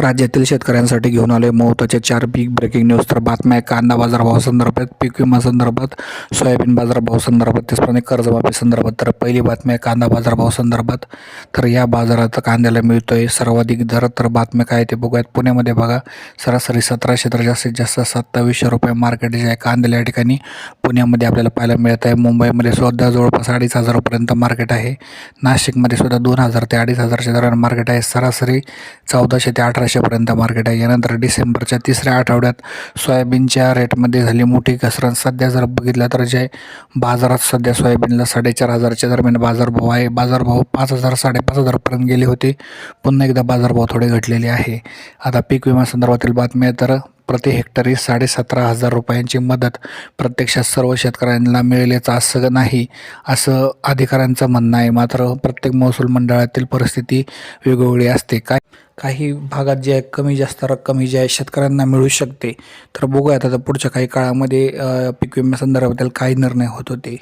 राज्यातील शेतकऱ्यांसाठी घेऊन आले महत्त्वाचे चार पीक ब्रेकिंग न्यूज तर बातम्या आहे कांदा बाजारभाव संदर्भात पीक विमा संदर्भात सोयाबीन बाजारभाव संदर्भात त्याचप्रमाणे कर्जमाफी संदर्भात. तर पहिली बातमी आहे कांदा बाजारभाव संदर्भात. तर या बाजारात कांद्याला मिळतो आहे सर्वाधिक दर. तर बातम्या काय ते बघूयात. पुण्यामध्ये बघा सरासरी सतराशे तर जास्तीत जास्त सत्तावीसशे रुपये मार्केट जे आहे कांद्याला या ठिकाणी. पुण्यामध्ये आपल्याला पाहायला मिळत आहे मुंबईमध्ये सुद्धा जवळपास अडीच हजारापर्यंत मार्केट आहे. नाशिकमध्ये सुद्धा दोन हजार ते अडीच हजारच्या दरम्यान मार्केट आहे. सरासरी चौदाशे ते अठराशेपर्यंत मार्केट आहे. यानंतर डिसेंबरच्या तिसऱ्या आठवड्यात सोयाबीनच्या रेटमध्ये झाली मोठी घसरण. सध्या जर बघितलं तर जे बाजारात सध्या सोयाबीनला साडेचार हजारच्या दरम्यान बाजारभाव आहे. बाजारभाव पाच हजार साडेपाच हजारपर्यंत गेले होते. पुन्हा एकदा बाजारभाव थोडे घटलेले आहे. आता पीक विमा संदर्भातील बातम्या तर प्रति हेक्टरी साडेसतरा हजार रुपयांची मदत प्रत्यक्षात सर्व शेतकऱ्यांना मिळेलच असं नाही असं अधिकाऱ्यांचं म्हणणं आहे. मात्र प्रत्येक महसूल मंडळातील परिस्थिती वेगवेगळी असते. काय काही भागात जे आहे कमी जास्त रक्कम ही जी आहे शेतकऱ्यांना मिळू शकते. तर बघूयात आता पुढच्या काही काळामध्ये पीक विम्यासंदर्भातील काही निर्णय होत होते.